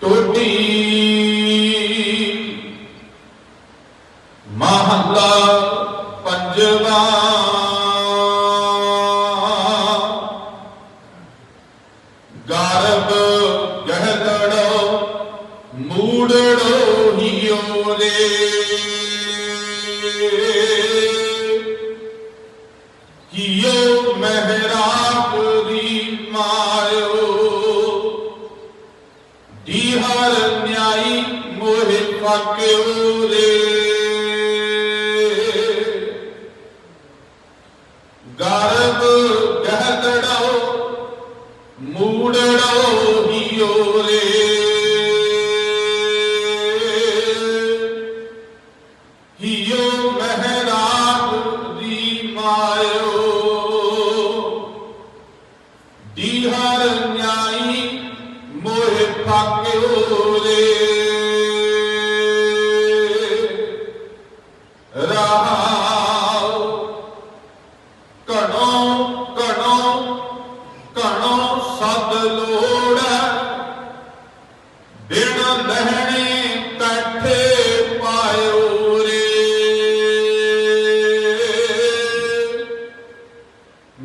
ਟੋਟੀ। ਮਹੱਲਾ ਪੰਜਵਾ। ਗਰਭ ਗਹਿਦੜੋ ਮੂੜੜੋ ਹਿਓ ਰੇ ਮੋਹਿ ਫਾਕਿਓ ਰੇ ਗਰਭ ਗਹਿਦੜੋ ਮੂੜੜੋ ਹਿਓ ਰੇ। ਹਿਓ ਮਹਿਰਾਬ ਦੀ ਮਾਇਓ। ਦੀਹਰ ਨਿਆਈ ਮੋਹਿ ਪਾਕਿਓ ਰੇ ਲੋੜ ਬਿਨ ਲਹਿਣੇ ਕੱਠੇ ਪਾਇਓ ਰੇ।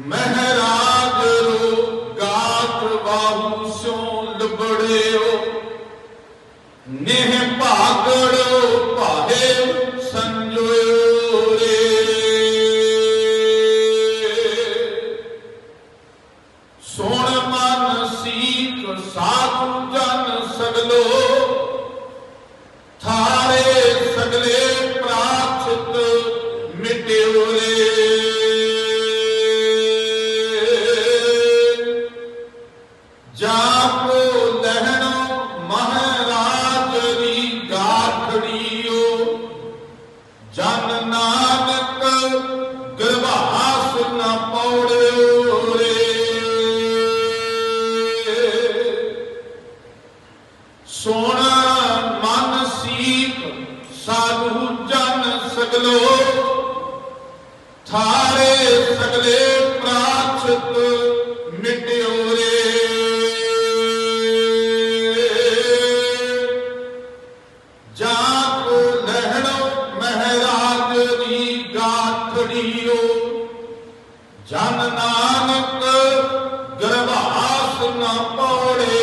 ਮਹਾਰਾਜ ਰੂ ਗਾਤ ਬਾਹੂ ਸੋ ਲਬੜਿਓ ਨੇਹ ਭਾਗੜੋ ਭਾਦੇ ਸੰਜੋਇਓ ਰੇ। ਸੋਣ ਮਨ ਸੀਖ ਸਾਧੂ ਜਨ ਸਗਲੋ ਥਾਰੇ ਸਗਲੇ ਪ੍ਰਾਚਿਤ ਮਿਟਿਓ ਰੇ ਜਾ ਸੋਣ ਮਨ ਸੀਪ ਸਾਧੂ ਜਨ ਸਗਲੋ। ਥਾਰੇ ਸਗਲੇ ਪ੍ਰਾਚਤ ਮਿਟਿਓ ਰੇ। ਜਾਂ ਕੋ ਲਹਿਣੋ ਜਨ ਨਾਨਕ ਗਰਭਾਸ ਨਾ ਪੋੜੇ।